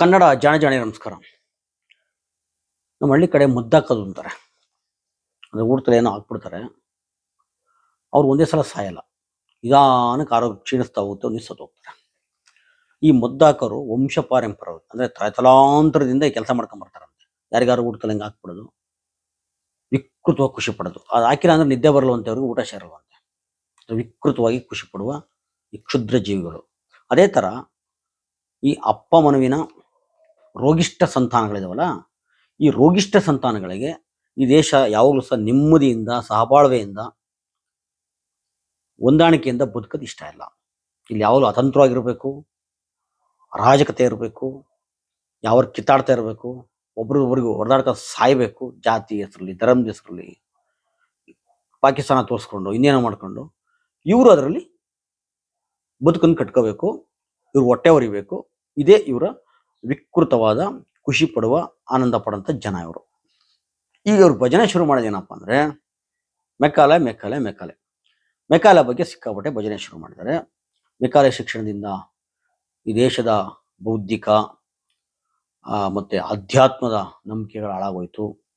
ಕನ್ನಡ ಜಾಣ ಜಾಣಿ ನಮಸ್ಕಾರ. ನಮ್ಮ ಹಳ್ಳಿ ಕಡೆ ಮುದ್ದಾಕೋದು ಅಂತಾರೆ. ಅಂದ್ರೆ ಊಟದಲ್ಲಿ ಏನೋ ಹಾಕ್ಬಿಡ್ತಾರೆ. ಅವ್ರು ಒಂದೇ ಸಲ ಸಾಯಲ್ಲ. ನಿಧಾನಕ್ಕೆ ಆರೋಗ್ಯ ಕ್ಷೀಣಿಸ್ತಾ ಹೋಗುತ್ತೆ ನಿಸ್ಸತ್ತು ಹೋಗ್ತಾರೆ ಈ ಮುದ್ದಾಕರು ವಂಶ ಪಾರಂಪರ ಅಂದರೆ ತಲಾಂತರದಿಂದ ಈ ಕೆಲಸ ಮಾಡ್ಕೊಂಡ್ ಬರ್ತಾರಂತೆ. ಯಾರಿಗಾರು ಊಟದಲ್ಲಿ ಹಂಗೆ ಹಾಕ್ಬಿಡೋದು. ವಿಕೃತವಾಗಿ ಖುಷಿ ಪಡೋದು. ಅದು ಹಾಕಿಲ್ಲ ಅಂದರೆ ನಿದ್ದೆ ಬರಲುವಂಥವ್ರಿಗೆ ಊಟ ಸೇರಲ್ವಂತೆ. ವಿಕೃತವಾಗಿ ಖುಷಿ ಪಡುವ ಈ ಕ್ಷುದ್ರ ಜೀವಿಗಳು. ಅದೇ ಥರ ಈ ಅಪ್ಪ ಮನುವಿನ ರೋಗಿಷ್ಠ ಸಂತಾನಗಳಿದಾವಲ್ಲ, ಈ ರೋಗಿಷ್ಠ ಸಂತಾನಗಳಿಗೆ ಈ ದೇಶ ಯಾವಾಗಲೂ ಸಹ ನೆಮ್ಮದಿಯಿಂದ, ಸಹಬಾಳ್ವೆಯಿಂದ, ಹೊಂದಾಣಿಕೆಯಿಂದ ಬದುಕೋದು ಇಷ್ಟ ಇಲ್ಲ. ಇಲ್ಲಿ ಯಾವಾಗಲೂ ಅತಂತ್ರವಾಗಿರಬೇಕು, ಅರಾಜಕತೆ ಇರಬೇಕು ಯಾವ ಕಿತ್ತಾಡ್ತಾ ಇರಬೇಕು, ಒಬ್ರಿಗೊಬ್ರಿಗೂ ಹೊಡೆದಾಡ್ತಾ ಸಾಯಬೇಕು, ಜಾತಿ ಹೆಸರಲ್ಲಿ, ಧರ್ಮದ ಹೆಸರಲ್ಲಿ, ಪಾಕಿಸ್ತಾನ ತೋರಿಸ್ಕೊಂಡು, ಇನ್ನೇನೋ ಮಾಡ್ಕೊಂಡು, ಇವರು ಅದರಲ್ಲಿ ಬದುಕನ್ನು ಕಟ್ಕೋಬೇಕು, ಇವ್ರು ಹೊಟ್ಟೆ ಹೊರಿಬೇಕು, ಇದೇ ಇವರ ವಿಕೃತವಾದ, ಖುಷಿ ಪಡುವ, ಆನಂದ ಪಡುವಂಥ ಜನ ಇವರು. ಈಗ ಇವ್ರು ಭಜನೆ ಶುರು ಮಾಡೋದೇನಪ್ಪ ಅಂದ್ರೆ, ಮೆಕ್ಕಾಲೆ ಮೆಕ್ಕಾಲೆ ಮೆಕ್ಕಾಲೆ. ಮೆಕ್ಕಾಲೆ ಬಗ್ಗೆ ಸಿಕ್ಕಾಪಟ್ಟೆ ಭಜನೆ ಶುರು ಮಾಡಿದ್ದಾರೆ. ಮೆಕ್ಕಾಲೆ ಶಿಕ್ಷಣದಿಂದ ಈ ದೇಶದ ಬೌದ್ಧಿಕ ಮತ್ತು ಮತ್ತೆ ಅಧ್ಯಾತ್ಮದ ನಂಬಿಕೆಗಳು ಹಾಳಾಗೋಯ್ತು.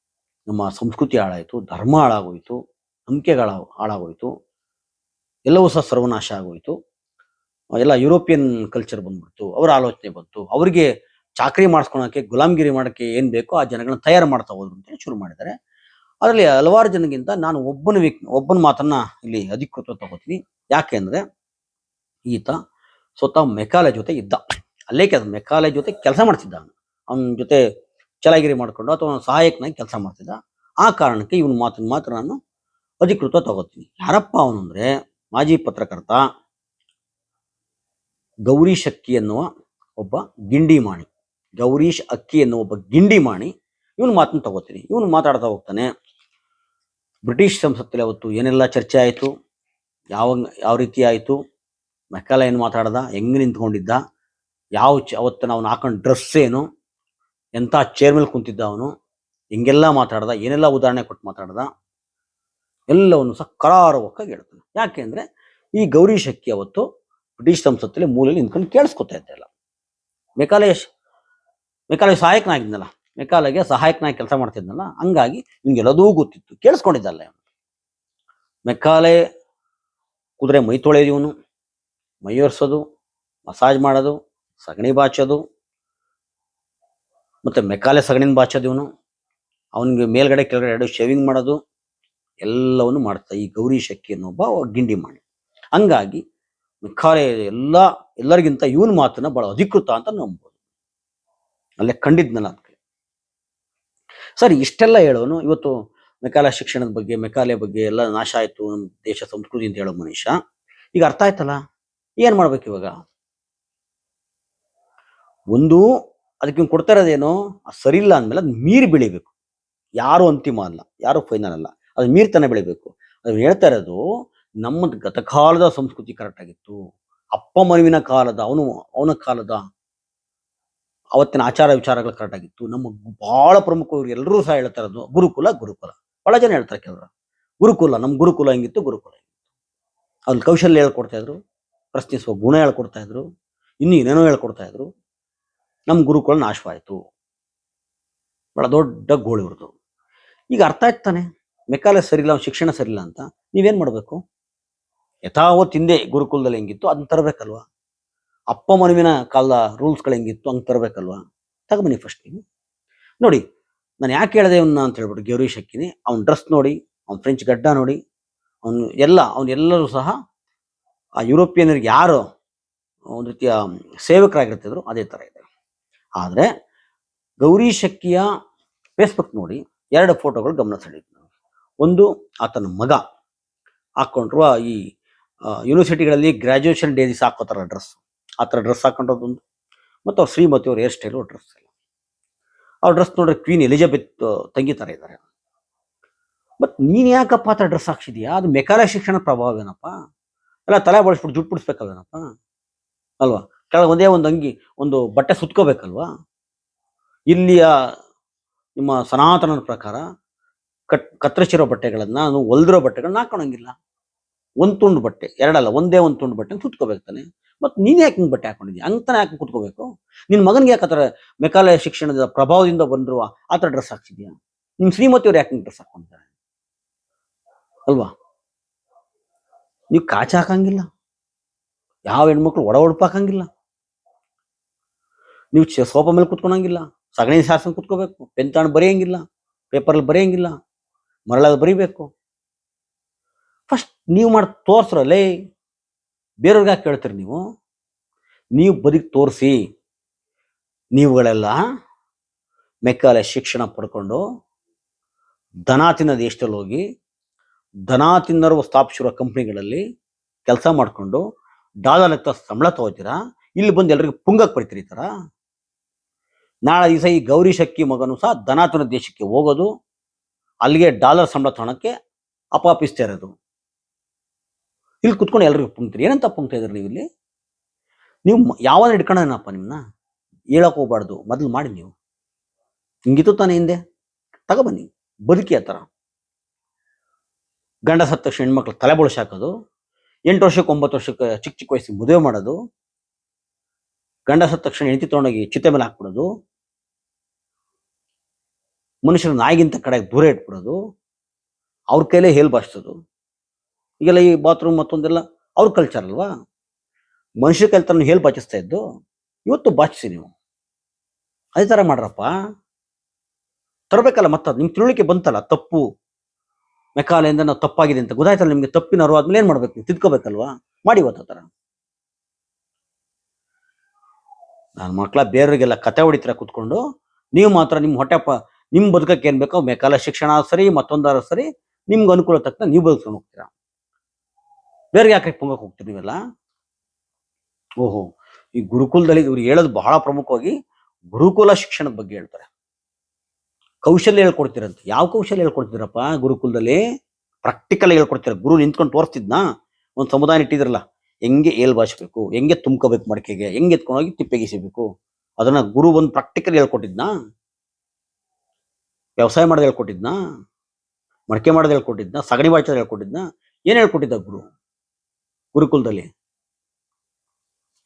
ನಮ್ಮ ಸಂಸ್ಕೃತಿ ಹಾಳಾಯಿತು, ಧರ್ಮ ಹಾಳಾಗೋಯ್ತು, ನಂಬಿಕೆಗಳ ಹಾಳಾಗೋಯ್ತು. ಎಲ್ಲವೂ ಸಹ ಸರ್ವನಾಶ ಆಗೋಯ್ತು. ಎಲ್ಲ ಯುರೋಪಿಯನ್ ಕಲ್ಚರ್ ಬಂದ್ಬಿಡ್ತು, ಅವರ ಆಲೋಚನೆ ಬಂತು. ಅವರಿಗೆ ಚಾಕರಿ ಮಾಡಿಸ್ಕೊಳಕ್ಕೆ ಗುಲಾಮಗಿರಿ ಮಾಡೋಕ್ಕೆ ಏನು ಬೇಕೋ ಆ ಜನಗಳನ್ನ ತಯಾರು ಮಾಡ್ತಾ ಹೋದ್ರು ಅಂತ ಶುರು ಮಾಡಿದ್ದಾರೆ. ಅದರಲ್ಲಿ ಹಲವಾರು ಜನಗಿಂತ ನಾನು ಒಬ್ಬನ ವ್ಯಕ್ ಒಬ್ಬನ ಮಾತನ್ನ ಇಲ್ಲಿ ಅಧಿಕೃತ ತಗೋತೀನಿ. ಯಾಕೆ ಅಂದರೆ, ಈತ ಸ್ವತಃ ಮೆಕಾಲೆ ಜೊತೆ ಇದ್ದ. ಅಲ್ಲೇ ಕೆಲಸ ಮೆಕಾಲೆ ಜೊತೆ ಕೆಲಸ ಮಾಡ್ತಿದ್ದ ಅವನು. ಅವನ ಜೊತೆ ಚಲಾಗಿರಿ ಮಾಡಿಕೊಂಡು ಅಥವಾ ಸಹಾಯಕನಾಗಿ ಕೆಲಸ ಮಾಡ್ತಿದ್ದ. ಆ ಕಾರಣಕ್ಕೆ ಇವನ ಮಾತನ್ನು ಮಾತ್ರ ನಾನು ಅಧಿಕೃತ ತಗೋತೀನಿ. ಯಾರಪ್ಪ ಅವನು ಅಂದ್ರೆ, ಮಾಜಿ ಪತ್ರಕರ್ತ ಗೌರಿ ಶಕ್ತಿ ಎನ್ನುವ ಒಬ್ಬ ಗಿಂಡಿ ಮಾಣಿ. ಗೌರೀಶ್ ಅಕ್ಕಿ ಎನ್ನುವ ಒಬ್ಬ ಗಿಂಡಿ ಮಾಡಿ ಇವನು ಮಾತನ್ನು ತಗೋತೀನಿ. ಇವನು ಮಾತಾಡ್ತಾ ಹೋಗ್ತಾನೆ. ಬ್ರಿಟಿಷ್ ಸಂಸತ್ತಲ್ಲಿ ಅವತ್ತು ಏನೆಲ್ಲ ಚರ್ಚೆ ಆಯಿತು? ಯಾವ ಯಾವ ರೀತಿ ಆಯಿತು? ಮೆಕ್ಕಾಲ ಏನು ಮಾತಾಡ್ದ? ಹೆಂಗ್ ನಿಂತ್ಕೊಂಡಿದ್ದ? ಯಾವ ಚ, ಅವತ್ತು ಅವನು ಹಾಕೊಂಡು ಡ್ರೆಸ್ ಏನು? ಎಂಥ ಚೇರ್ ಮೇಲೆ ಕುಂತಿದ್ದ ಅವನು? ಹೆಂಗೆಲ್ಲ ಮಾತಾಡ್ದ? ಏನೆಲ್ಲ ಉದಾಹರಣೆ ಕೊಟ್ಟು ಮಾತಾಡ್ದ? ಎಲ್ಲವನ್ನು ಸಹ ಕರಾರವಕ್ಕಾಗಿ ಹೇಳ್ತಾನೆ. ಯಾಕೆ ಅಂದರೆ, ಈ ಗೌರಿ ಶಕ್ತಿ ಅವತ್ತು ಬ್ರಿಟಿಷ್ ಸಂಸತ್ತಲ್ಲಿ ಮೂಲೆಯಲ್ಲಿ ನಿಂತ್ಕೊಂಡು ಕೇಳಿಸ್ಕೊತಾ ಇದ್ದಲ್ಲ ಮೆಕಾಲೇಶ್ ಮೆಕಾಲೆ ಸಹಾಯಕನಾಗಿದ್ನಲ್ಲ ಮೆಕಾಲೆಗೆ ಸಹಾಯಕನಾಗಿ ಕೆಲಸ ಮಾಡ್ತಿದ್ನಲ್ಲ, ಹಂಗಾಗಿ ನಿಮ್ಗೆಲ್ಲದೂ ಗೊತ್ತಿತ್ತು. ಕೇಳಿಸ್ಕೊಂಡಿದ್ದಲ್ಲ ಮೆಕ್ಕಾಲೆ ಕುದುರೆ ಮೈ ತೊಳೆಯೋದು ಇವನು. ಮೈ ಒರೆಸೋದು, ಮಸಾಜ್ ಮಾಡೋದು, ಸಗಣಿ ಬಾಚೋದು, ಮತ್ತೆ ಮೆಕ್ಕಾಲೆ ಸಗಣಿನ ಬಾಚೋದು ಇವನು. ಅವನಿಗೆ ಮೇಲ್ಗಡೆ ಕೆಳಗಡೆ ಎರಡು ಶೇವಿಂಗ್ ಮಾಡೋದು, ಎಲ್ಲವನ್ನು ಮಾಡ್ತಾ, ಈ ಗೌರಿ ಶಕ್ತಿ ಅನ್ನೋ ಒಬ್ಬ ಗಿಂಡಿ ಮಾಡಿ. ಹಂಗಾಗಿ ಮೆಕ್ಕಾಲೆ ಎಲ್ಲ, ಎಲ್ಲರಿಗಿಂತ ಇವನು ಮಾತನ್ನ ಭಾಳ ಅಧಿಕೃತ ಅಂತ ನಂಬೋದು. ಅಲ್ಲೇ ಕಂಡಿದ್ನಲ್ಲ ಅದಕ್ಕೆ. ಸರಿ, ಇಷ್ಟೆಲ್ಲ ಹೇಳೋನು, ಇವತ್ತು ಮೆಕಾಲ ಶಿಕ್ಷಣದ ಬಗ್ಗೆ ಮೆಕಾಲೆ ಬಗ್ಗೆ ಎಲ್ಲ ನಾಶ ಆಯ್ತು ನಮ್ಮ ದೇಶ ಸಂಸ್ಕೃತಿ ಅಂತ ಹೇಳೋ ಮನುಷ್ಯ ಈಗ ಅರ್ಥ ಆಯ್ತಲ್ಲ? ಏನ್ ಮಾಡ್ಬೇಕು ಇವಾಗ? ಒಂದು, ಅದಕ್ಕೆ ಕೊಡ್ತಾ ಇರೋದೇನು ಸರಿ ಇಲ್ಲ ಅಂದ್ಮೇಲೆ ಅದು ಮೀರಿ ಬೆಳಿಬೇಕು. ಯಾರು ಅಂತಿಮ ಅಲ್ಲ, ಯಾರು ಫೈನಲ್ ಅಲ್ಲ ಅದು ಮೀರ್ತನ ಬೆಳಿಬೇಕು. ಅದು ಹೇಳ್ತಾ ಇರೋದು, ನಮ್ಮ ಗತಕಾಲದ ಸಂಸ್ಕೃತಿ ಕರೆಕ್ಟ್ ಆಗಿತ್ತು. ಅಪ್ಪ ಮನುವಿನ ಕಾಲದ, ಅವನು, ಅವನ ಕಾಲದ ಅವತ್ತಿನ ಆಚಾರ ವಿಚಾರಗಳು ಕರೆಕ್ಟ್ ಆಗಿತ್ತು. ನಮ್ಮ ಬಹಳ ಪ್ರಮುಖ ಎಲ್ಲರೂ ಸಹ ಹೇಳ್ತಾ ಇರೋದು ಗುರುಕುಲ ಗುರುಕುಲ. ಬಹಳ ಜನ ಹೇಳ್ತಾರೆ ಕೆಲವರು. ಗುರುಕುಲ ನಮ್ಮ ಗುರುಕುಲ ಹೆಂಗಿತ್ತು? ಗುರುಕುಲ ಹೆಂಗಿತ್ತು. ಅಲ್ಲಿ ಕೌಶಲ್ಯ ಹೇಳ್ಕೊಡ್ತಾ ಇದ್ರು, ಪ್ರಶ್ನಿಸುವ ಗುಣ ಹೇಳ್ಕೊಡ್ತಾ ಇದ್ರು, ಇನ್ನು ಏನೇನೋ ಹೇಳ್ಕೊಡ್ತಾ ಇದ್ರು. ನಮ್ಮ ಗುರುಕುಲ ನಾಶವಾಯಿತು ಬಹಳ ದೊಡ್ಡ ಗೋಳು ಇವ್ರದ್ದು. ಈಗ ಅರ್ಥ ಆಯ್ತಾನೆ ತಾನೆ? ಮೆಕ್ಕಾಲೆ ಸರಿಲ್ಲ ಅವ್ನ ಶಿಕ್ಷಣ ಸರಿಲ್ಲ ಅಂತ. ನೀವೇನು ಮಾಡಬೇಕು? ಯಥಾವತ್ ಹಿಂದೆ ಗುರುಕುಲದಲ್ಲಿ ಹೆಂಗಿತ್ತು, ಅದನ್ನ ತರಬೇಕಲ್ವಾ? ಅಪ್ಪ ಮನುವಿನ ಕಾಲದ ರೂಲ್ಸ್ಗಳು ಹೆಂಗಿತ್ತು ಹಂಗೆ ತರಬೇಕಲ್ವಾ? ತಗೊಬನ್ನಿ ಫಸ್ಟ್ ನೀವು. ನೋಡಿ, ನಾನು ಯಾಕೆ ಹೇಳಿದೆ ಇವನ್ನ ಅಂತ ಹೇಳ್ಬಿಟ್ಟು ಗೌರಿ ಶಕ್ಕಿನಿ, ಅವ್ನ ಡ್ರೆಸ್ ನೋಡಿ, ಅವ್ನ ಫ್ರೆಂಚ್ ಗಡ್ಡ ನೋಡಿ, ಅವನು ಎಲ್ಲ ಅವನ್ನೆಲ್ಲರೂ ಸಹ ಆ ಯುರೋಪಿಯನ್ನರಿಗೆ ಯಾರು ಒಂದು ರೀತಿಯ ಸೇವಕರಾಗಿರ್ತಿದ್ರು ಅದೇ ಥರ ಇದೆ. ಆದರೆ ಗೌರಿ ಶಕ್ಕಿಯ ಫೇಸ್ಬುಕ್ ನೋಡಿ, ಎರಡು ಫೋಟೋಗಳು ಗಮನ ನನಗೆ. ಒಂದು, ಆತನ ಮಗ ಹಾಕ್ಕೊಂಡಿರುವ ಈ ಯೂನಿವರ್ಸಿಟಿಗಳಲ್ಲಿ ಗ್ರ್ಯಾಜುಯೇಷನ್ ಡೇ ದಿವಸ ಹಾಕೋತಾರ ಡ್ರೆಸ್ ಆ ಥರ ಡ್ರೆಸ್ ಹಾಕೊಂಡೋದೊಂದು ಮತ್ತು ಅವ್ರ ಶ್ರೀಮತಿ ಅವ್ರ ಹೇರ್ ಸ್ಟೈಲು ಡ್ರೆಸ್ ಇಲ್ಲ ಅವ್ರ ಡ್ರೆಸ್ ನೋಡ್ರೆ ಕ್ವೀನ್ ಎಲಿಜಬೆತ್ ತಂಗಿ ಥರ ಇದ್ದಾರೆ ಬಟ್ ನೀನು ಯಾಕಪ್ಪ ಆ ಥರ ಡ್ರೆಸ್ ಹಾಕ್ಸಿದ್ಯಾ? ಅದು ಮೆಕಾಲ ಶಿಕ್ಷಣ ಪ್ರಭಾವವೇನಪ್ಪ ಎಲ್ಲ ತಲೆ ಬಳಸ್ಬಿಟ್ಟು ಜುಟ್ಟು ಬಿಡಿಸ್ಬೇಕಲ್ವೇನಪ್ಪ? ಅಲ್ವಾ? ಕೆಳಗೆ ಒಂದೇ ಒಂದು ಅಂಗಿ, ಒಂದು ಬಟ್ಟೆ ಸುತ್ಕೋಬೇಕಲ್ವಾ? ಇಲ್ಲಿಯ ನಿಮ್ಮ ಸನಾತನದ ಪ್ರಕಾರ ಕಟ್, ಕತ್ತರಿಸಿರೋ ಬಟ್ಟೆಗಳನ್ನು ನಾನು ಹೊಲ್ದಿರೋ ಬಟ್ಟೆಗಳನ್ನ ಹಾಕೊಳಂಗಿಲ್ಲ. ಒಂದು ತುಂಡು ಬಟ್ಟೆ, ಎರಡಲ್ಲ, ಒಂದೇ ಒಂದು ತುಂಡು ಬಟ್ಟೆ ಸುತ್ಕೋಬೇಕು ತಾನೆ. ಮತ್ತೆ ನೀನು ಯಾಕೆ ಹಿಂಗೆ ಬಟ್ಟೆ ಹಾಕೊಂಡಿದ್ಯಾ? ಅಂತಾನೆ ಯಾಕೆ ಕುತ್ಕೋಬೇಕು? ನಿನ್ನ ಮಗನಿಗೆ ಯಾಕೆ ಆತರ ಮೆಕಾಲಯ ಶಿಕ್ಷಣದ ಪ್ರಭಾವದಿಂದ ಬಂದಿರುವ ಆ ಥರ ಡ್ರೆಸ್ ಹಾಕ್ಸಿದ್ಯಾ? ನಿಮ್ ಶ್ರೀಮತಿಯವ್ರು ಯಾಕೆ ಡ್ರೆಸ್ ಹಾಕೊಂಡಿದ್ದಾರೆ? ಅಲ್ವಾ? ನೀವು ಕಾಚ ಹಾಕಂಗಿಲ್ಲ. ಯಾವ ಹೆಣ್ಮಕ್ಳು ಒಡ ಒಡಪ ಹಾಕಂಗಿಲ್ಲ. ನೀವು ಸೋಫಾ ಮೇಲೆ ಕುತ್ಕೊಳಂಗಿಲ್ಲ. ಸಗಣಿ ಸಾರ್ಸಂಗೆ ಕುತ್ಕೋಬೇಕು. ಪೆನ್ ತಾಣ ಬರೆಯಂಗಿಲ್ಲ. ಪೇಪರಲ್ಲಿ ಬರೆಯಂಗಿಲ್ಲ. ಮರಳಲ್ಲಿ ಬರೀಬೇಕು. ಫಸ್ಟ್ ನೀವು ಮಾಡಿ ತೋರ್ಸ್ರಲ್ಲೇ ಬೇರೆಯವ್ರಿಗೆ ಕೇಳ್ತೀರಿ ನೀವು? ನೀವು ಬದುಕಿ ತೋರಿಸಿ. ನೀವುಗಳೆಲ್ಲ ಮೆಕ್ಕಾಲೆ ಶಿಕ್ಷಣ ಪಡ್ಕೊಂಡು ದನ ತಿನ್ನೋ ದೇಶದಲ್ಲಿ ಹೋಗಿ, ದನ ತಿನ್ನರು ಸ್ಥಾಪಿಸಿರೋ ಕಂಪ್ನಿಗಳಲ್ಲಿ ಕೆಲಸ ಮಾಡಿಕೊಂಡು ಡಾಲರ್ ಲೆಕ್ಕ ಸಂಬಳ ತಗೋತೀರಾ? ಇಲ್ಲಿ ಬಂದು ಎಲ್ರಿಗೂ ಪುಂಗಕ್ಕೆ ಪಡ್ತೀರಿ ಈ ಥರ ನಾಳೆ ದಿವಸ ಈ ಗೌರಿ ಶಕ್ಕಿ ಮಗನು ಸಹ ದನ ತಿನ್ನೋ ದೇಶಕ್ಕೆ ಹೋಗೋದು, ಅಲ್ಲಿಗೆ ಡಾಲರ್ ಸಂಬಳ ತಗೊಳಕ್ಕೆ ಅಪಾಪಿಸ್ತಾ ಇರೋದು. ಇಲ್ಲಿ ಕುತ್ಕೊಂಡು ಎಲ್ರಿಗೂ ಪುಂಕ್ತೀರಿ ಏನಂತ ಪುಂಕ್ತಾ ಇದ್ರಿ ನೀವು ಇಲ್ಲಿ ನೀವು ಯಾವಾಗ ಹಿಡ್ಕೊಳ್ಳೋಣಪ್ಪ ನಿಮ್ಮನ್ನ ಹೇಳಕ್ ಹೋಗ್ಬಾರ್ದು. ಮೊದಲು ಮಾಡಿ ನೀವು. ಹಿಂಗಿತ್ತು ತಾನೇ ಹಿಂದೆ? ತಗೊಬನ್ನಿ ಬದುಕಿ ಆ ಥರ ಗಂಡ ಸತ್ತ ತಕ್ಷಣ ಹೆಣ್ಮಕ್ಳು ತಲೆ ಬಳಸಿ ಹಾಕೋದು. ಎಂಟು ವರ್ಷಕ್ಕೆ ಒಂಬತ್ತು ವರ್ಷಕ್ಕೆ ಚಿಕ್ಕ ಚಿಕ್ಕ ವಯಸ್ಸಿಗೆ ಮದುವೆ ಮಾಡೋದು. ಗಂಡ ಸತ್ತ ತಕ್ಷಣ ಹೆಂಡತಿ ತೊಗೊಂಡೋಗಿ ಚಿತೆ ಮೇಲೆ ಹಾಕ್ಬಿಡೋದು. ಮನುಷ್ಯರ ನಾಯಿಗಿಂತ ಕಡೆಗೆ ದೂರ ಇಟ್ಬಿಡೋದು. ಅವ್ರ ಕೈಲೇ ಹೇಲ್ ಬಾಚ್ಸೋದು. ಈಗೆಲ್ಲ ಈ ಬಾತ್ರೂಮ್ ಮತ್ತೊಂದೆಲ್ಲ ಅವ್ರ ಕಲ್ಚರ್ ಅಲ್ವಾ? ಮನುಷ್ಯ ಕೈಲಿ ಹೇಳಿ ಬಾಚಿಸ್ತಾ ಇದ್ದು, ಇವತ್ತು ಬಾಚಿಸಿ ನೀವು. ಅದೇ ಥರ ಮಾಡ್ರಪ್ಪ. ತರಬೇಕಲ್ಲ ಮತ್ತೆ ನಿಮ್ಗೆ ತಿಳುವಳಿಕೆ ಬಂತಲ್ಲ, ತಪ್ಪು. ಮೆಕಾಲೆಯಿಂದ ನಾವು ತಪ್ಪಾಗಿದೆ ಅಂತ ಗೊತ್ತಾಯ್ತಲ್ಲ ನಿಮಗೆ, ತಪ್ಪಿನ ಅರಿವು ಆದ್ಮೇಲೆ ಏನ್ ಮಾಡ್ಬೇಕು ನೀವು? ತಿದ್ಕೋಬೇಕಲ್ವಾ? ಮಾಡಿ ಇವತ್ತು ಥರ. ನಾನು ಮಕ್ಕಳ ಬೇರೆಯವರಿಗೆಲ್ಲ ಕತೆ ಹೊಡಿತೀರ ಕುತ್ಕೊಂಡು, ನೀವು ಮಾತ್ರ ನಿಮ್ಮ ಹೊಟ್ಟೆಪ್ಪ ನಿಮ್ಮ ಬದುಕಕ್ಕೆ ಏನ್ ಬೇಕೋ, ಮೆಕಾಲ ಶಿಕ್ಷಣ ಸರಿ, ಮತ್ತೊಂದಾರ ಸರಿ, ನಿಮ್ಗೆ ಅನುಕೂಲ ತಕ್ಕ ನೀವು ಬದುಕೊಂಡು ಹೋಗ್ತೀರಾ? ಬೇರೆ ಯಾಕೆ ಪೊಂಗಕ್ಕೆ ಹೋಗ್ತೀರಿ ನೀವೆಲ್ಲ? ಓಹೋ, ಈ ಗುರುಕುಲದಲ್ಲಿ ಇವ್ರು ಹೇಳೋದು ಬಹಳ ಪ್ರಮುಖವಾಗಿ ಗುರುಕುಲ ಶಿಕ್ಷಣದ ಬಗ್ಗೆ ಹೇಳ್ತಾರೆ. ಕೌಶಲ್ಯ ಹೇಳ್ಕೊಡ್ತೀರಂತೆ. ಯಾವ ಕೌಶಲ್ಯ ಹೇಳ್ಕೊಡ್ತೀರಪ್ಪ ಗುರುಕುಲದಲ್ಲಿ? ಪ್ರಾಕ್ಟಿಕಲ್ ಹೇಳ್ಕೊಡ್ತೀರ. ಗುರು ನಿಂತ್ಕೊಂಡು ತೋರಿಸ್ತಿದ್ನಾ? ಒಂದು ಸಮುದಾಯ ಇಟ್ಟಿದ್ರಲ್ಲ. ಹೆಂಗೆ ಏಲ್ ಬಾಚ್ಬೇಕು ಹೆಂಗೆ ತುಂಬ್ಕೋಬೇಕು ಮಡಕೆಗೆ? ಹೆಂಗೆ ಎತ್ಕೊಂಡೋಗಿ ತಿಪ್ಪೆಗಿಸಬೇಕು ಅದನ್ನ ಗುರು ಒಂದು ಪ್ರಾಕ್ಟಿಕಲ್ ಹೇಳ್ಕೊಟ್ಟಿದ್ನಾ? ವ್ಯವಸಾಯ ಮಾಡೋದು ಹೇಳ್ಕೊಟ್ಟಿದ್ನಾ? ಮಡಕೆ ಮಾಡೋದು ಹೇಳ್ಕೊಟ್ಟಿದ್ನಾ? ಸಗಣಿ ಬಾಚೋದು ಹೇಳ್ಕೊಟ್ಟಿದ್ನಾ? ಏನ್ ಹೇಳ್ಕೊಟ್ಟಿದ್ದ ಗುರು? ಗುರುಕುಲದಲ್ಲಿ.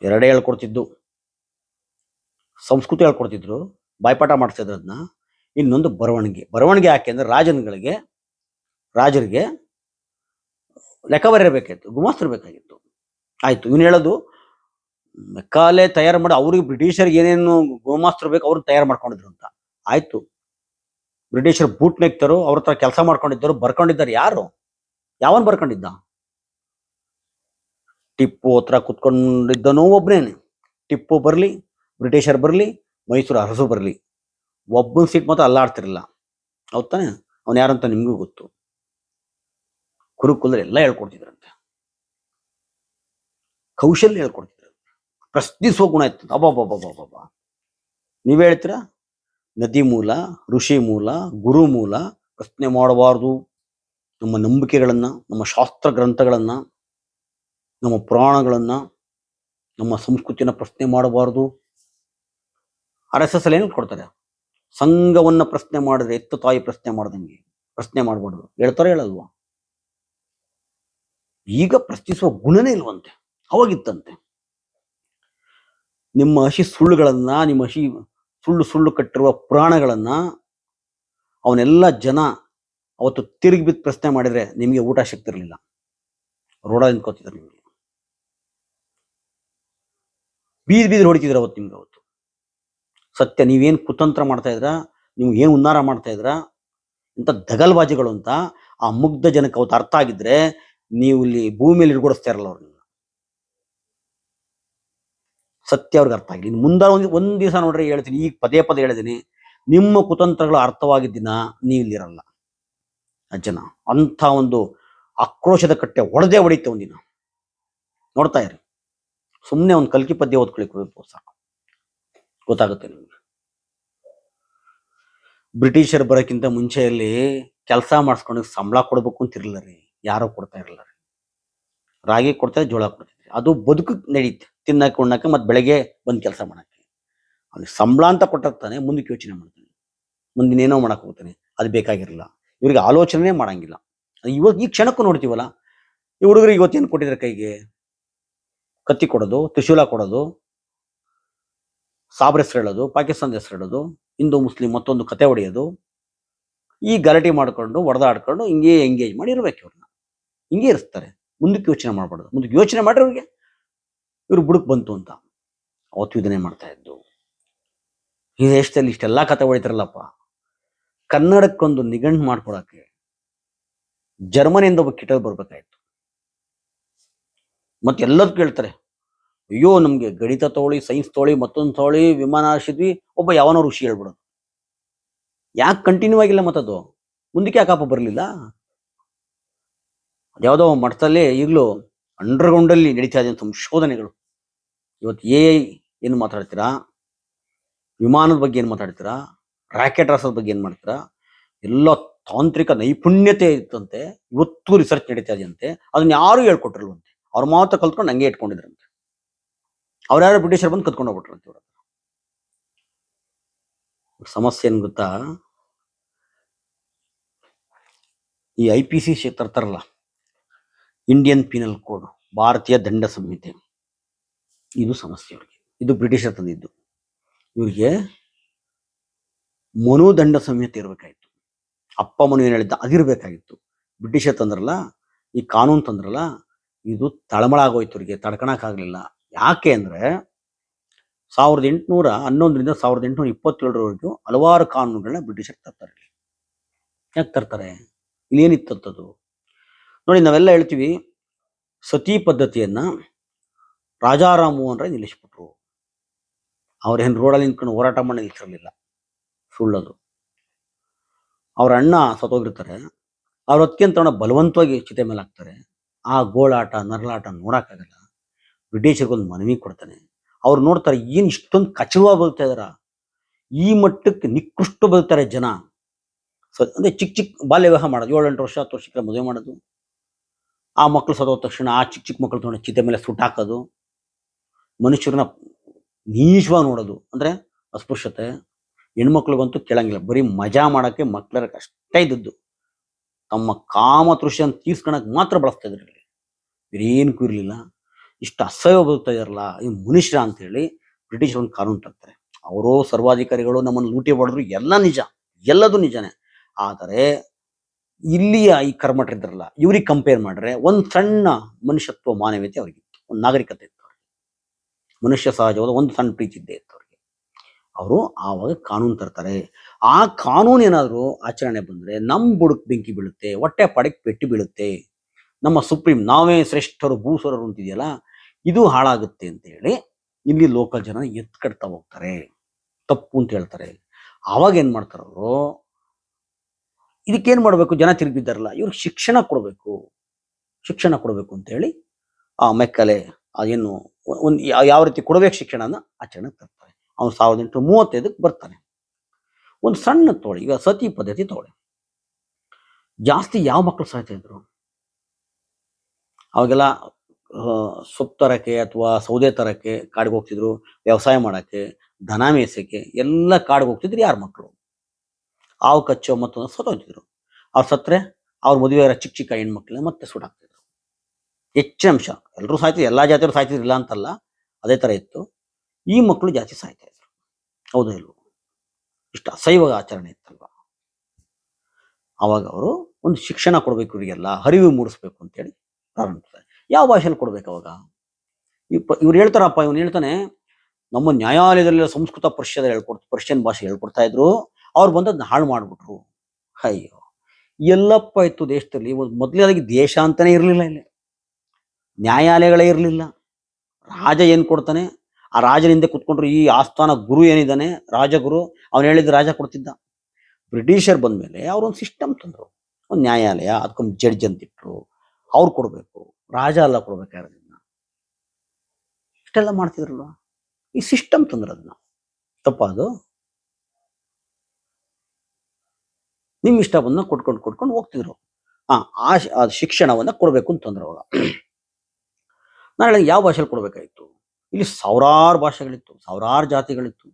ಎರಡೇ ಹೇಳ್ಕೊಡ್ತಿದ್ದು. ಸಂಸ್ಕೃತಿ ಹೇಳ್ಕೊಡ್ತಿದ್ರು. ಬಾಯ್ಪಾಠ ಮಾಡಿಸ್ತಿದ್ರು ಅದನ್ನ ಇನ್ನೊಂದು ಬರವಣಿಗೆ. ಬರವಣಿಗೆ ಯಾಕೆ ಅಂದ್ರೆ ರಾಜನ್ಗಳಿಗೆ, ರಾಜರಿಗೆ ಲೆಕ್ಕ ಗುಮಾಸ್ತ್ರ ಬೇಕಾಗಿತ್ತು ಆಯ್ತು, ಇವನು ಹೇಳೋದು, ಮೆಕ್ಕಾಲೆ ತಯಾರು ಮಾಡಿ, ಅವ್ರಿಗೆ ಬ್ರಿಟಿಷರಿಗೆ ಏನೇನು ಗುಮಾಸ್ತರು ಬೇಕು ಅವ್ರನ್ನ ತಯಾರು ಮಾಡ್ಕೊಂಡಿದ್ರು ಅಂತ. ಆಯ್ತು. ಬ್ರಿಟಿಷರ್ ಬೂಟ್ ನೆಕ್ತರು ಅವ್ರ ಹತ್ರ ಕೆಲಸ ಮಾಡ್ಕೊಂಡಿದ್ದರು, ಬರ್ಕೊಂಡಿದ್ದಾರೆ. ಯಾರು? ಯಾವನ್ ಬರ್ಕೊಂಡಿದ್ದ? ಟಿಪ್ಪು ಹತ್ರ ಕುತ್ಕೊಂಡಿದ್ದನೂ ಒಬ್ಬನೇನೆ ಟಿಪ್ಪು ಬರಲಿ, ಬ್ರಿಟಿಷರು ಬರಲಿ, ಮೈಸೂರು ಅರಸು ಬರಲಿ. ಒಬ್ಬನ ಸೀಟ್ ಮಾತ್ರ ಅಲ್ಲಾಡ್ತಿರಲಿಲ್ಲ ಹೌದ್ ತಾನೆ? ಅವ್ನು ಯಾರಂತ ನಿಮಗೂ ಗೊತ್ತು. ಕುರುಕುಲ್ಲರು ಎಲ್ಲ ಹೇಳ್ಕೊಡ್ತಿದ್ರಂತೆ. ಕೌಶಲ್ಯ ಹೇಳ್ಕೊಡ್ತಿದ್ರು. ಪ್ರಶ್ನಿಸುವ ಗುಣ ಇತ್ತು. ಅಬ್ಬಬ್ಬಬ್ಬಬ್ಬಬ್ಬ. ನೀವ್ ಹೇಳ್ತೀರಾ? ನದಿ ಮೂಲ, ಋಷಿ ಮೂಲ, ಗುರು ಮೂಲ, ಪ್ರಶ್ನೆ ಮಾಡಬಾರ್ದು. ನಮ್ಮ ನಂಬಿಕೆಗಳನ್ನ, ನಮ್ಮ ಶಾಸ್ತ್ರ ಗ್ರಂಥಗಳನ್ನ. ನಮ್ಮ ಪುರಾಣಗಳನ್ನ, ನಮ್ಮ ಸಂಸ್ಕೃತಿನ ಪ್ರಶ್ನೆ ಮಾಡಬಾರ್ದು. ಆರ್ ಎಸ್ ಎಸ್ ಏನು ಕೊಡ್ತಾರೆ? ಸಂಘವನ್ನ ಪ್ರಶ್ನೆ ಮಾಡಿದ್ರೆ ಎತ್ತು ತಾಯಿ ಪ್ರಶ್ನೆ ಮಾಡ್ದಂಗೆ. ಪ್ರಶ್ನೆ ಮಾಡಬಾರ್ದು. ಹೇಳ್ತಾರೆ ಹೇಳಲ್ವ? ಈಗ ಪ್ರಶ್ನಿಸುವ ಗುಣನೇ ಇಲ್ವಂತೆ. ಅವಾಗಿತ್ತಂತೆ. ನಿಮ್ಮ ಹಸಿ ಸುಳ್ಳುಗಳನ್ನ, ನಿಮ್ಮ ಹಸಿ ಸುಳ್ಳು ಸುಳ್ಳು ಕಟ್ಟಿರುವ ಪುರಾಣಗಳನ್ನ ಅವನ್ನೆಲ್ಲ ಜನ ಅವತ್ತು ತಿರುಗಿ ಬಿದ್ದು ಪ್ರಶ್ನೆ ಮಾಡಿದ್ರೆ ನಿಮಗೆ ಊಟ ಸಿಗ್ತಿರ್ಲಿಲ್ಲ ರೋಡ ನಿಂತ್ಕೋತಿದ್ರು ನಿಮಗೆ. ಬೀದ್ ಬೀದಿ ಹೊಡಿತಿದ್ರು ಅವತ್ತು ನಿಮ್ಗೆ ಅವತ್ತು. ಸತ್ಯ, ನೀವೇನು ಕುತಂತ್ರ ಮಾಡ್ತಾ ಇದ್ರ? ನೀವು ಏನು ಉನ್ನಾರ ಮಾಡ್ತಾ ಇದ್ರ? ಇಂಥ ದಗಲ್ಬಾಜಿಗಳು ಅಂತ ಆ ಮುಗ್ಧ ಜನಕ್ಕೆ ಅವತ್ತು ಅರ್ಥ ಆಗಿದ್ರೆ ನೀವು ಇಲ್ಲಿ ಭೂಮಿಯಲ್ಲಿ ಇರ್ಗೊಡಿಸ್ತಾ ಇರಲ್ಲ ಅವ್ರನ್ನ ಸತ್ಯ ಅವ್ರಿಗೆ ಅರ್ಥ ಆಗಿಲ್ಲ. ಇನ್ನು ಮುಂದೆ ಒಂದು ಒಂದು ದಿವಸ ನೋಡ್ರಿ ಹೇಳ್ತೀನಿ, ಈಗ ಪದೇ ಪದೇ ಹೇಳಿದ್ದೀನಿ ನಿಮ್ಮ ಕುತಂತ್ರಗಳು ಅರ್ಥವಾಗಿದ್ದಿನ ನೀವು ಇಲ್ಲಿರಲ್ಲ ಜನ, ಅಂಥ ಒಂದು ಆಕ್ರೋಶದ ಕಟ್ಟೆ ಒಡೆದೇ ಹೊಡಿತೆ ಒಂದಿನ. ನೋಡ್ತಾ ಇರಿ. ಸುಮ್ಮನೆ ಒಂದು ಕಲ್ಕಿ ಪದ್ಯ ಓದ್ಕೊಳ್ಳಿ ಕುವೆಂಪು ಸಾಕು. ಗೊತ್ತಾಗುತ್ತೆ ನಿಮ್ಗೆ. ಬ್ರಿಟಿಷರ್ ಬರೋಕ್ಕಿಂತ ಮುಂಚೆಯಲ್ಲಿ ಕೆಲಸ ಮಾಡಿಸ್ಕೊಂಡು ಸಂಬಳ ಕೊಡ್ಬೇಕು ಅಂತ ಇರಲಿಲ್ಲ ರೀ. ಯಾರೋ ಕೊಡ್ತಾ ಇರಲಿಲ್ಲ ರೀ. ರಾಗಿ ಕೊಡ್ತಾರೆ ಜೋಳ ಕೊಡ್ತಿದ್ರಿ ಅದು ಬದುಕು ನಡೀತೆ. ತಿನ್ನಕ್ಕೆ, ಉಣ್ಣಕ್ಕೆ ಮತ್ತೆ ಬೆಳಗ್ಗೆ ಬಂದು ಕೆಲಸ ಮಾಡಕ್ಕೆ. ಅವ್ನಿಗೆ ಸಂಬಳ ಅಂತ ಕೊಟ್ಟಿರ್ತಾನೆ ಮುಂದಕ್ಕೆ ಯೋಚನೆ ಮಾಡ್ತಾನೆ. ಮುಂದಿನ ಏನೋ ಮಾಡಕ್ ಹೋಗ್ತಾನೆ. ಅದು ಬೇಕಾಗಿರಲ್ಲ ಇವ್ರಿಗೆ ಆಲೋಚನೆ ಮಾಡಂಗಿಲ್ಲ. ಇವಾಗ ಈ ಕ್ಷಣಕ್ಕೂ ನೋಡ್ತೀವಲ್ಲ, ಈ ಹುಡುಗರಿಗೆ ಇವತ್ತೇನು ಕೊಟ್ಟಿದ್ರೆ ಕೈಗೆ? ಕತ್ತಿ ಕೊಡೋದು, ತ್ರಿಶೂಲ ಕೊಡೋದು, ಸಾಬ್ರ ಹೆಸರು ಹೇಳೋದು, ಪಾಕಿಸ್ತಾನದ ಹೆಸರು ಹೇಳೋದು, ಹಿಂದೂ, ಮುಸ್ಲಿಂ ಮತ್ತೊಂದು ಕತೆ ಹೊಡೆಯೋದು, ಈ ಗಲಾಟೆ ಮಾಡ್ಕೊಂಡು ಹೊಡೆದಾಡ್ಕೊಂಡು ಹಿಂಗೆ ಎಂಗೇಜ್ ಮಾಡಿ ಇರ್ಬೇಕು ಇವ್ರನ್ನ. ಹಿಂಗೆ ಇರಿಸ್ತಾರೆ. ಮುಂದಕ್ಕೆ ಯೋಚನೆ ಮಾಡಬಾರ್ದು. ಮುಂದಕ್ಕೆ ಯೋಚನೆ ಮಾಡಿ ಅವ್ರಿಗೆ ಇವ್ರು ಬುಡಕ್ ಬಂತು ಅಂತ. ಅವತ್ತು ಇದನ್ನೇ ಮಾಡ್ತಾ ಇದ್ದು. ಈ ದೇಶದಲ್ಲಿ ಇಷ್ಟೆಲ್ಲ ಕತೆ ಹೊಡಿತಾರಲ್ಲಪ್ಪ. ಕನ್ನಡಕ್ಕೊಂದು ನಿಗಂಡು ಮಾಡ್ಕೊಳಕ್ಕೆ ಜರ್ಮನಿಯಿಂದ ಒಬ್ಬ ಕಿಟಲ್ ಬರ್ಬೇಕಾಯ್ತು. ಮತ್ತೆ ಎಲ್ಲದೂ ಕೇಳ್ತಾರೆ, ಅಯ್ಯೋ, ನಮ್ಗೆ ಗಣಿತ ತೋಳಿ ಸೈನ್ಸ್ ತೋಳಿ ಮತ್ತೊಂದು ತೋಳಿ ವಿಮಾನ ಹಾರಿಸಿದ್ವಿ ಒಬ್ಬ ಯಾವನೋ ಋಷಿ ಹೇಳ್ಬಿಡೋದು. ಯಾಕೆ ಕಂಟಿನ್ಯೂ ಆಗಿಲ್ಲ ಮತ್ತದು ಮುಂದಕ್ಕೆ ಯಾಕಪ್ಪ ಬರಲಿಲ್ಲ? ಅದ್ಯಾವುದೋ ಮಠದಲ್ಲಿ ಈಗಲೂ ಅಂಡರ್ಗ್ರೌಂಡಲ್ಲಿ ನಡೀತಾ ಇದೆ ಸಂಶೋಧನೆಗಳು. ಇವತ್ತು ಎ ಏನು ಮಾತಾಡ್ತೀರಾ? ವಿಮಾನದ ಬಗ್ಗೆ ಏನು ಮಾತಾಡ್ತೀರಾ? ರಾಕೆಟ್ ರಾಸದ ಬಗ್ಗೆ ಏನು ಮಾಡ್ತೀರಾ? ಎಲ್ಲ ತಾಂತ್ರಿಕ ನೈಪುಣ್ಯತೆ ಇತ್ತಂತೆ, ಇವತ್ತು ರಿಸರ್ಚ್ ನಡೀತಾ ಇದೆಯಂತೆ, ಅದನ್ನ ಯಾರು ಹೇಳ್ಕೊಟ್ಟಿಲ್ವಂತೆ ಅವ್ರು ಮಾತ್ರ ಕಲ್ತ್ಕೊಂಡು ಹಂಗೆ ಇಟ್ಕೊಂಡಿದ್ರಂತೆ. ಅವ್ರು ಯಾರು ಬ್ರಿಟಿಷರು ಬಂದು ಕತ್ಕೊಂಡು ಹೋಗ್ಬಿಟ್ರಂತೆ ಇವ್ರ. ಸಮಸ್ಯೆ ಏನು ಗೊತ್ತಾ? ಈ ಐ ಪಿ ಸಿ ತರ್ತಾರಲ್ಲ ಇಂಡಿಯನ್ ಪಿನಲ್ ಕೋಡ್ ಭಾರತೀಯ ದಂಡ ಸಂಹಿತೆ. ಇದು ಸಮಸ್ಯೆ ಅವ್ರಿಗೆ ಇದು ಬ್ರಿಟಿಷರ್ ತಂದಿದ್ದು. ಇವ್ರಿಗೆ ಮನುದಂಡ ಸಂಹಿತೆ ಇರಬೇಕಾಗಿತ್ತು ಅಪ್ಪ ಮನು ಏನು ಹೇಳಿದ್ದ? ಅದಿರಬೇಕಾಗಿತ್ತು. ಬ್ರಿಟಿಷರ್ ತಂದ್ರಲ್ಲ, ಈ ಕಾನೂನು ತಂದ್ರಲ್ಲ ಇದು ತಳಮಳ ಆಗೋಯ್ತು ಅವರಿಗೆ ತಡ್ಕೊಳಕ್ಕಾಗ್ಲಿಲ್ಲ ಯಾಕೆ ಅಂದ್ರೆ ಸಾವಿರದ ಎಂಟುನೂರ ಹನ್ನೊಂದರಿಂದ ಸಾವಿರದ ಎಂಟುನೂರ ಇಪ್ಪತ್ತೇಳರವರೆಗೂ ಹಲವಾರು ಕಾನೂನುಗಳನ್ನ ಬ್ರಿಟಿಷರ್ ತರ್ತಾರೆ ಯಾಕೆ ತರ್ತಾರೆ? ಇಲ್ಲೇನಿತ್ತಂಥದ್ದು? ನೋಡಿ, ನಾವೆಲ್ಲ ಹೇಳ್ತೀವಿ, ಸತಿ ಪದ್ಧತಿಯನ್ನ ರಾಜಾರಾಮ್ ಮೋಹನ್ ರಾಯ್ ನಿಲ್ಲಿಸ್ಬಿಟ್ರು ಅವ್ರೇನು ರೋಡಲ್ಲಿ ನಿಂತ್ಕೊಂಡು ಹೋರಾಟ ಮಾಡಿ ನಿಲ್ಲಿಸಿರಲಿಲ್ಲ. ಸುಳ್ಳದು. ಅವ್ರ ಅಣ್ಣ ಸತ್ತೋಗಿರ್ತಾರೆ. ಅವ್ರ ಅತ್ಯಂತ ಬಲವಂತವಾಗಿ ಚಿತೆ ಮೇಲೆ ಹಾಕ್ತಾರೆ ಆ ಗೋಳಾಟ, ನರಳಾಟ ನೋಡಕ್ಕಾಗಲ್ಲ. ಬ್ರಿಟಿಷರಿಗೊಂದು ಮನವಿ ಕೊಡ್ತಾನೆ. ಅವ್ರು ನೋಡ್ತಾರೆ, ಏನು ಇಷ್ಟೊಂದು ಕಚುವಾಗಿ ಬದುಕ್ತಾ ಇದಾರ? ಈ ಮಟ್ಟಕ್ಕೆ ನಿಕೃಷ್ಟ ಬದುಕ್ತಾರೆ ಜನ. ಸ, ಅಂದ್ರೆ ಚಿಕ್ಕ ಚಿಕ್ಕ ಬಾಲ್ಯ ವಿವಾಹ ಮಾಡೋದು, ಏಳೆಂಟು ವರ್ಷ, ಹತ್ತು ವರ್ಷಕ್ಕೆ ಮದುವೆ ಮಾಡೋದು. ಆ ಮಕ್ಕಳು ಸದೋದ ತಕ್ಷಣ, ಆ ಚಿಕ್ಕ ಚಿಕ್ಕ ಮಕ್ಕಳು ತೊಗೊಂಡು ಚಿತೆ ಮೇಲೆ ಸುಟ್ಟಾಕೋದು ಮನುಷ್ಯರನ್ನ ನೀಚವಾಗಿ ನೋಡೋದು. ಅಂದ್ರೆ ಅಸ್ಪೃಶ್ಯತೆ. ಹೆಣ್ಮಕ್ಳಿಗಂತೂ ಕೇಳಂಗಿಲ್ಲ. ಬರೀ ಮಜಾ ಮಾಡಕ್ಕೆ ಮಕ್ಕಳ ಕಷ್ಟ ಇದ್ದದ್ದು. ತಮ್ಮ ಕಾಮ ತೃಷ್ಯನ ತೀರ್ಸ್ಕೊಳಕ್ಕೆ ಮಾತ್ರ ಬಳಸ್ತಾ ಇದ್ರು ಬೇರೇನಕ್ಕೂ ಇರಲಿಲ್ಲ ಇಷ್ಟು ಅಸಹ್ಯ ಬದುಕ್ತಾ ಇದಾರಲ್ಲ ಈ ಮನುಷ್ಯ ಅಂತ ಹೇಳಿ ಬ್ರಿಟಿಷ್ ಒಂದು ಕಾನೂನು ತರ್ತಾರೆ ಅವರು ಸರ್ವಾಧಿಕಾರಿಗಳು ನಮ್ಮನ್ನು ಲೂಟಿ ಹೊಡೆದ್ರು ಎಲ್ಲ ನಿಜ, ಎಲ್ಲದೂ ನಿಜನೇ. ಆದರೆ ಇಲ್ಲಿಯ ಈ ಕರ್ಮಠರಿದ್ದಾರಲ್ಲ ಇವ್ರಿಗೆ ಕಂಪೇರ್ ಮಾಡ್ರೆ ಒಂದು ಸಣ್ಣ ಮನುಷ್ಯತ್ವ ಮಾನವೀಯತೆ ಅವ್ರಿಗಿತ್ತು ಒಂದು ನಾಗರಿಕತೆ ಇತ್ತು ಅವ್ರಿಗೆ. ಮನುಷ್ಯ ಸಹಜವಾದ ಒಂದು ಸಣ್ಣ ಪ್ರೀತಿ ಇದ್ದೇ ಇತ್ತು ಅವ್ರಿಗೆ. ಅವರು ಆವಾಗ ಕಾನೂನು ತರ್ತಾರೆ. ಆ ಕಾನೂನು ಏನಾದರೂ ಆಚರಣೆ ಬಂದ್ರೆ ನಮ್ಮ ಬುಡಕ್ ಬೆಂಕಿ ಬೀಳುತ್ತೆ, ಹೊಟ್ಟೆ ಪಡಕ್ಕೆ ಪೆಟ್ಟು ಬೀಳುತ್ತೆ ನಮ್ಮ ಸುಪ್ರೀಂ, ನಾವೇ ಶ್ರೇಷ್ಠರು ಭೂಸ್ವರರು ಅಂತಿದೆಯಲ್ಲ, ಇದು ಹಾಳಾಗುತ್ತೆ ಅಂತ ಹೇಳಿ ಇಲ್ಲಿ ಲೋಕಲ್ ಜನ ಎತ್ಕಡ್ತಾ ಹೋಗ್ತಾರೆ. ತಪ್ಪು ಅಂತ ಹೇಳ್ತಾರೆ. ಅವಾಗ ಏನ್ ಮಾಡ್ತಾರೆ ಅವರು? ಇದಕ್ಕೇನ್ ಮಾಡ್ಬೇಕು? ಜನ ತಿರುಗಿದ್ದಾರಲ್ಲ, ಇವ್ರಿಗೆ ಶಿಕ್ಷಣ ಕೊಡಬೇಕು. ಶಿಕ್ಷಣ ಕೊಡಬೇಕು ಅಂತ ಹೇಳಿ ಆ ಮೆಕ್ಕಲೆ ಅದೇನು ಒಂದು ಯಾವ ರೀತಿ ಕೊಡಬೇಕು ಶಿಕ್ಷಣನ ಆಚರಣೆ ತರ್ತಾರೆ. ಅವ್ನು ಸಾವಿರದ ಎಂಟು ಮೂವತ್ತೈದಕ್ಕೆ ಬರ್ತಾನೆ. ಒಂದು ಸಣ್ಣ ತೋಳಿ, ಈಗ ಸತಿ ಪದ್ಧತಿ ತೋಳಿ. ಜಾಸ್ತಿ ಯಾವ ಮಕ್ಕಳು ಸಾಯ್ತಾ ಇದ್ರು? ಅವಾಗೆಲ್ಲ ಸೊಪ್ಪು ತರಕ್ಕೆ ಅಥವಾ ಸೌದೆ ತರಕ್ಕೆ ಕಾಡಿಗೆ ಹೋಗ್ತಿದ್ರು, ವ್ಯವಸಾಯ ಮಾಡಕ್ಕೆ, ದನ ಮೇಯ್ಸಕ್ಕೆ ಎಲ್ಲ ಕಾಡಿಗೆ ಹೋಗ್ತಿದ್ರು ಯಾರ ಮಕ್ಕಳು ಹಾವು ಕಚ್ಚೋ ಮತ್ತೊಂದು ಸತ್ತೋಗ್ತಿದ್ರು ಅವ್ರು ಸತ್ತರೆ, ಅವ್ರ ಮದುವೆ ಆಗಿರೋ ಚಿಕ್ಕ ಚಿಕ್ಕ ಹೆಣ್ಮಕ್ಳನ್ನ ಮತ್ತೆ ಸುಡಾಕ್ತಿದ್ರು. ಹೆಚ್ಚಿನ ಅಂಶ ಎಲ್ಲರೂ ಸಾಯ್ತಿದ್ರು, ಎಲ್ಲಾ ಜಾತಿಯವರು ಸಾಯ್ತಿದ್ರಿಲ್ಲ ಅಂತಲ್ಲ, ಅದೇ ಥರ ಇತ್ತು. ಈ ಮಕ್ಕಳು ಜಾಸ್ತಿ ಸಾಯ್ತಾ ಇದ್ರು. ಹೌದಾ ಇಲ್ವೋ? ಇಷ್ಟು ಅಸೈವ ಆಚರಣೆ ಇತ್ತಲ್ವ? ಅವಾಗ ಅವರು ಒಂದು ಶಿಕ್ಷಣ ಕೊಡಬೇಕು ಇವರಿಗೆಲ್ಲ, ಅರಿವು ಮೂಡಿಸ್ಬೇಕು ಅಂತೇಳಿ ಪ್ರಾರಂಭಿಸ್ತಾರೆ ಯಾವ ಭಾಷೆಯಲ್ಲಿ ಕೊಡ್ಬೇಕು ಅವಾಗ? ಇವ್ರು ಹೇಳ್ತಾರಪ್ಪ, ಇವನು ಹೇಳ್ತಾನೆ, ನಮ್ಮ ನ್ಯಾಯಾಲಯದಲ್ಲಿ ಸಂಸ್ಕೃತ ಪರ್ಷ್ಯದ ಹೇಳ್ಕೊಡ್ ಪರ್ಷಿಯನ್ ಭಾಷೆ ಹೇಳ್ಕೊಡ್ತಾ ಇದ್ರು, ಅವ್ರು ಬಂದದ್ನ ಹಾಳು ಮಾಡ್ಬಿಟ್ರು. ಅಯ್ಯೋ, ಎಲ್ಲಪ್ಪ ಇತ್ತು ದೇಶದಲ್ಲಿ ಮೊದಲೇದಾಗಿ ದೇಶ ಅಂತಾನೆ ಇರಲಿಲ್ಲ ಇಲ್ಲಿ. ನ್ಯಾಯಾಲಯಗಳೇ ಇರಲಿಲ್ಲ. ರಾಜ ಏನ್ ಕೊಡ್ತಾನೆ? ಆ ರಾಜನಿಂದ ಕುತ್ಕೊಂಡ್ರು ಈ ಆಸ್ಥಾನ ಗುರು ಏನಿದ್ದಾನೆ, ರಾಜಗುರು, ಅವನು ಹೇಳಿದ ರಾಜ ಕೊಡ್ತಿದ್ದ. ಬ್ರಿಟಿಷರ್ ಬಂದ್ಮೇಲೆ ಅವ್ರೊಂದು ಸಿಸ್ಟಮ್ ತಂದ್ರು. ಒಂದು ನ್ಯಾಯಾಲಯ ಅದಕ್ಕೊಂದು ಜಡ್ಜ್ ಅಂತಿಟ್ರು. ಅವ್ರು ಕೊಡಬೇಕು, ರಾಜ ಅಲ್ಲ ಕೊಡ್ಬೇಕಾದ್ರೆ ಅದನ್ನ ಇಷ್ಟೆಲ್ಲ ಮಾಡ್ತಿದ್ರಲ್ವ? ಈ ಸಿಸ್ಟಮ್ ತಂದ್ರ ಅದನ್ನ ತಪ್ಪ ಅದು ನಿಮ್ ಇಷ್ಟವನ್ನ ಬಂದ ಕೊಟ್ಕೊಂಡು ಕೊಟ್ಕೊಂಡು ಹೋಗ್ತಿದ್ರು. ಆ ಆ ಶಿಕ್ಷಣವನ್ನ ಕೊಡಬೇಕು ಅಂತಂದ್ರೆ ಅವಾಗ. ನಾಳೆ ಯಾವ ಭಾಷೆಯಲ್ಲಿ ಕೊಡ್ಬೇಕಾಗಿತ್ತು ಇಲ್ಲಿ ಸಾವಿರಾರು ಭಾಷೆಗಳಿತ್ತು, ಸಾವಿರಾರು ಜಾತಿಗಳಿತ್ತು.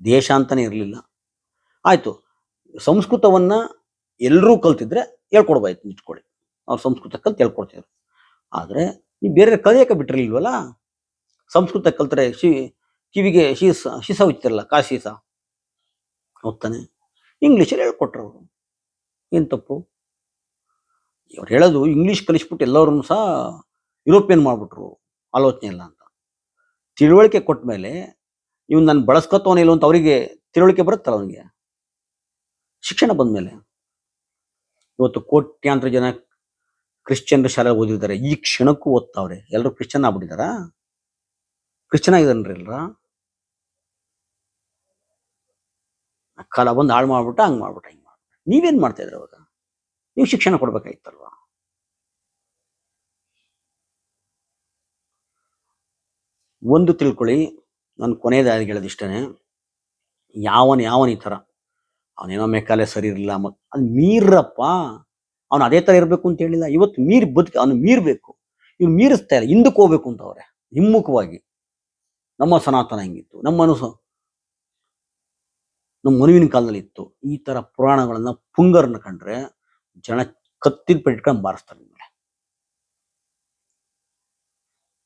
ದೇಶ ಅಂತಾನೆ ಇರಲಿಲ್ಲ. ಆಯ್ತು, ಸಂಸ್ಕೃತವನ್ನ ಎಲ್ಲರೂ ಕಲ್ತಿದ್ರೆ ಹೇಳ್ಕೊಡ್ಬಾಯ್ತು ನಿಂತ್ಕೊಳ್ಳಿ ಅವ್ರು ಸಂಸ್ಕೃತ ಕಲ್ತು ಹೇಳ್ಕೊಡ್ತಿದ್ರು ಆದ್ರೆ ನೀವು ಬೇರೆ ಕಲಿಯಕ್ಕೆ ಬಿಟ್ಟಿರಲಿಲ್ವಲ್ಲ? ಸಂಸ್ಕೃತ ಕಲ್ತರೆ ಶಿ, ಕಿವಿಗೆ ಶೀಸ ಶಿಸ ಉಚ್ಚಿರಲ್ಲ ಕಾಶೀಸ ಹೋಗ್ತಾನೆ. ಇಂಗ್ಲೀಷಲ್ಲಿ ಹೇಳ್ಕೊಟ್ರು ಅವರು. ಏನು ತಪ್ಪು? ಇವ್ರು ಹೇಳೋದು ಇಂಗ್ಲೀಷ್ ಕಲಿಸ್ಬಿಟ್ಟು ಎಲ್ಲರೂ ಸಹ ಯುರೋಪಿಯನ್ ಮಾಡಿಬಿಟ್ರು, ಆಲೋಚನೆ ಇಲ್ಲ ಅಂತ. ತಿಳುವಳಿಕೆ ಕೊಟ್ಟ ಮೇಲೆ ಇವ್ನು ನಾನು ಬಳಸ್ಕೊತವನಿಲ್ಲ ಅಂತ ಅವರಿಗೆ ತಿಳುವಳಿಕೆ ಬರುತ್ತಲ್ಲ ಅವನಿಗೆ. ಶಿಕ್ಷಣ ಬಂದ್ಮೇಲೆ. ಇವತ್ತು ಕೋಟ್ಯಾಂತರ ಜನ ಕ್ರಿಶ್ಚಿಯನ್ ಶಾಲೆ ಓದಿರ್ತಾರೆ. ಈ ಕ್ಷಣಕ್ಕೂ ಓದ್ತಾವ್ರೆ. ಎಲ್ಲರೂ ಕ್ರಿಶ್ಚಿಯನ್ ಆಗ್ಬಿಟ್ಟಿದಾರ ಕ್ರಿಶ್ಚಿಯನ್ ಆಗಿದ್ರಿ ಎಲ್ರ? ಕಾಲ ಬಂದು ಹಾಳು ಮಾಡ್ಬಿಟ್ಟ, ಹಂಗ್ ಮಾಡ್ಬಿಟ್ಟ, ಹಿಂಗ್ ಮಾಡ್ಬಿಟ್ಟು. ನೀವೇನ್ ಮಾಡ್ತಾ ಇದ್ರಿ ಅವಾಗ ನೀವು ಶಿಕ್ಷಣ ಕೊಡ್ಬೇಕಾಯ್ತಲ್ವ ಒಂದು ತಿಳ್ಕೊಳ್ಳಿ. ನಾನು ಕೊನೆಯದಾಗಿ ಹೇಳೋದಿಷ್ಟೇ ಯಾವನ್ ಯಾವನ್ ಈ ಥರ. ಅವನೇನೋ ಮೆಕ್ಕಾಲೆ ಸರಿ ಇರಲಿಲ್ಲ. ಮತ್ ಅದು ಮೀರ್ರಪ್ಪ ಅವನು ಅದೇ ಥರ ಇರಬೇಕು ಅಂತ ಹೇಳಿಲ್ಲ. ಇವತ್ತು ಮೀರಿ ಬದುಕಿ, ಅವನು ಮೀರಬೇಕು. ಇವ್ನು ಮೀರಿಸ್ತಾ ಇಲ್ಲ. ಹಿಂದಕ್ಕೆ ಹೋಗ್ಬೇಕು ಅಂತ ಅವ್ರೆ ಹಿಮ್ಮುಖವಾಗಿ. ನಮ್ಮ ಸನಾತನ ಹೆಂಗಿತ್ತು? ನಮ್ಮ ಅನುಸ ನಮ್ಮ ಮನುವಿನ ಕಾಲದಲ್ಲಿ ಇತ್ತು. ಈ ಥರ ಪುರಾಣಗಳನ್ನ ಪುಂಗರನ್ನ ಕಂಡ್ರೆ ಜನ ಕತ್ತಿನ ಪೆಟ್ಕೊಂಡು ಬಾರಿಸ್ತಾರೆ ನಿಮ್ಮ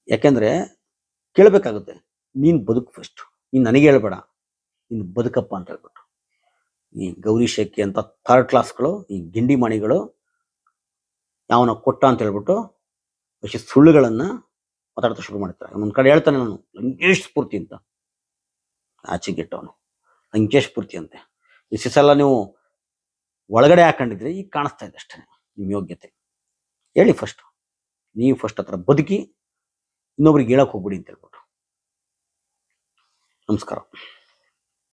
ಯಾಕೆಂದ್ರೆ ಕೇಳಬೇಕಾಗುತ್ತೆ, ನೀನು ಬದುಕು ಫಸ್ಟ್ ನೀನು ನನಗೆ ಹೇಳ್ಬೇಡ. ನೀನು ಬದುಕಪ್ಪ ಅಂತ ಹೇಳ್ಬಿಟ್ಟು. ಈ ಗೌರಿ ಶೆಕ್ಕಿ ಅಂತ ಥರ್ಡ್ ಕ್ಲಾಸ್ಗಳು ಈ ಗಿಂಡಿ ಮಣಿಗಳು ಯಾವನ ಕೊಟ್ಟ ಅಂತ ಹೇಳ್ಬಿಟ್ಟು ವಿಷಯ ಸುಳ್ಳುಗಳನ್ನ ಮಾತಾಡ್ತಾ ಶುರು ಮಾಡ್ತಾರೆ ಒಂದ್ ಕಡೆ ಹೇಳ್ತಾನೆ ನಾನು, ಲಂಕೇಶ್ ಸ್ಫೂರ್ತಿ ಅಂತ. ಆಚೆಗೆಟ್ಟವನು ಲಂಕೇಶ್ ಸ್ಫೂರ್ತಿ ಅಂತೆ. ಸಲ ನೀವು ಒಳಗಡೆ ಹಾಕೊಂಡಿದ್ರೆ ಈಗ ಕಾಣಿಸ್ತಾ ಇದೆ ಅಷ್ಟೇ ನಿಮ್ಮ ಯೋಗ್ಯತೆ. ಹೇಳಿ ಫಸ್ಟ್ ನೀವು ಫಸ್ಟ್ ಹತ್ರ ಬದುಕಿ ಇನ್ನೊಬ್ರಿಗೆ ಹೇಳಕ್ ಹೋಗ್ಬಿಡಿ ಅಂತ ಹೇಳ್ಬಿಟ್ಟು. ನಮಸ್ಕಾರ.